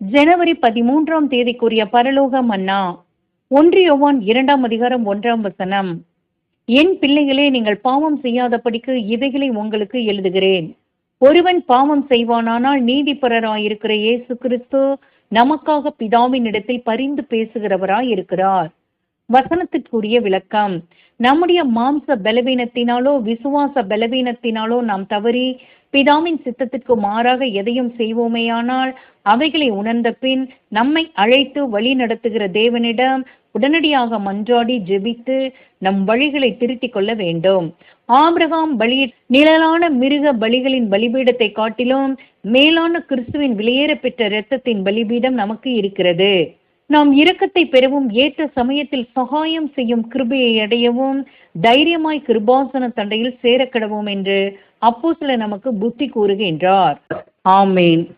ஜனவரி பதிமூன்றாம் தேதிக்குரிய பரலோக மன்னா ஒன்று யோவான் இரண்டாம் அதிகாரம் ஒன்றாம் வசனம். என் பிள்ளைகளே நீங்கள் பாவம் செய்யாதபடிக்கு இவைகளை உங்களுக்கு எழுதுகிறேன். ஒருவன் பாவம் செய்வானானால் நீதிபரராயிருக்கிற இயேசு கிறிஸ்து நமக்காக பிதாவின் இடத்தில் பரிந்து பேசுகிறவராய் இருக்கிறார் வசனத்திற்குரிய விளக்கம். நம்முடைய மாம்ச பலவீனத்தினாலோ விசுவாச பலவீனத்தினாலோ நாம் தவறி பிதாவின் சித்தத்திற்கு மாறாக எதையும் செய்வோமேயானால் அவைகளை உணர்ந்த பின் நம்மை அழைத்து வழி நடத்துகிற தேவனிடம் உடனடியாக மன்றாடி ஜெபித்து நம் வழிகளை திருத்திக் கொள்ள வேண்டும். ஆபிரகாம் பலி நிழலான மிருக பலிகளின் பலிபீடத்தை காட்டிலும் மேலான கிறிஸ்துவின் வெளியேற பெற்ற இரத்தத்தின் பலிபீடம் நமக்கு இருக்கிறது. நாம் இரக்கத்தை பெறவும் ஏற்ற சமயத்தில் சகாயம் செய்யும் கிருபையை அடையவும் தைரியமாய் கிருபாசன தண்டையில் சேரக்கிடவும் என்று அப்போ நமக்கு புத்தி கூறுகின்றார். ஆமேன்.